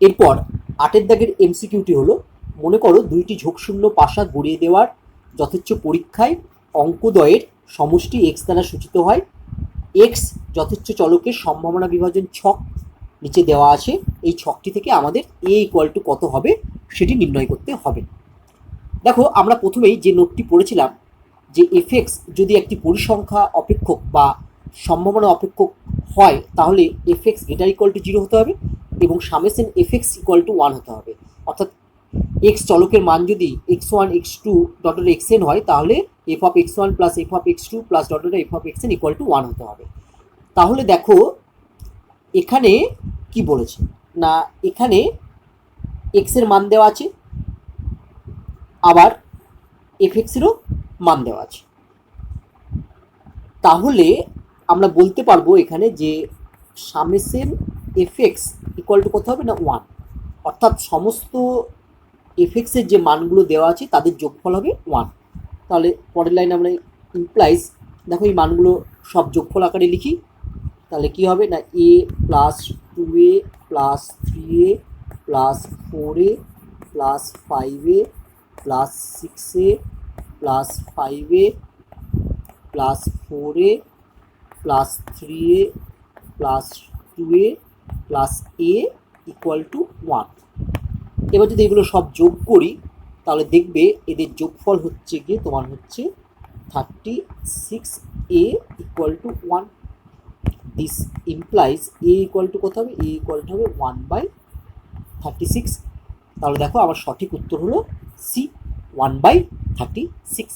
এরপর আটের দাগের এমসিকিউটি হলো, মনে করো দুইটি ঝোঁকশূন্য পাশা গড়িয়ে দেওয়ার যথেচ্ছ পরীক্ষায় অঙ্কদয়ের সমষ্টি এক্স দ্বারা সূচিত হয়। এক্স যথেচ্ছ চলকের সম্ভাবনা বিভাজন ছক নিচে দেওয়া আছে। এই ছকটি থেকে আমাদের এ ইকুয়াল টু কত হবে সেটি নির্ণয় করতে হবে। দেখো, আমরা প্রথমেই যে নোটটি পড়েছিলাম যে এফএক্স যদি একটি পরিসংখ্যা অপেক্ষক বা সম্ভাবনা অপেক্ষক হয়, তাহলে f x greater equal to zero হতে হবে। এবং summation f x equal to one হতে হবে। অর্থাৎ এক্স চলকের মান যদি এক্স ওয়ান এক্স টু ডটের এক্স এন হয়, তাহলে f of x one plus f of x two plus ডটের f of x n equal to one হতে হবে। তাহলে দেখো, এখানে কি বলেছে? না, এখানে এক্সের মান দেওয়া আছে, আবার এফ এক্সেরও মান দেওয়া আছে। তাহলে আমরা বলতে পারব এখানে যে summation f x equal to কত হবে না ওয়ান অর্থাৎ সমস্ত এফএক্সের যে মানগুলো দেওয়া আছে, তাদের যোগফল হবে ওয়ান তাহলে পরের লাইন আমরা ইমপ্লাইজ দেখো এই মানগুলো সব যোগফল আকারে লিখি। তাহলে কি হবে না a plus two a plus three a plus four a plus five a plus six a plus five a plus four a plus three a plus two a plus a equal to one এবার যদি এগুলো সব যোগ করি, তাহলে দেখবে এদের যোগফল হচ্ছে গিয়ে তোমার হচ্ছে thirty six a equal to one this implies a equal to কত হবে? এ ইকুয়াল টু হবে ওয়ান বাই থার্টি সিক্স তাহলে দেখো আমার সঠিক উত্তর হলো C one by thirty six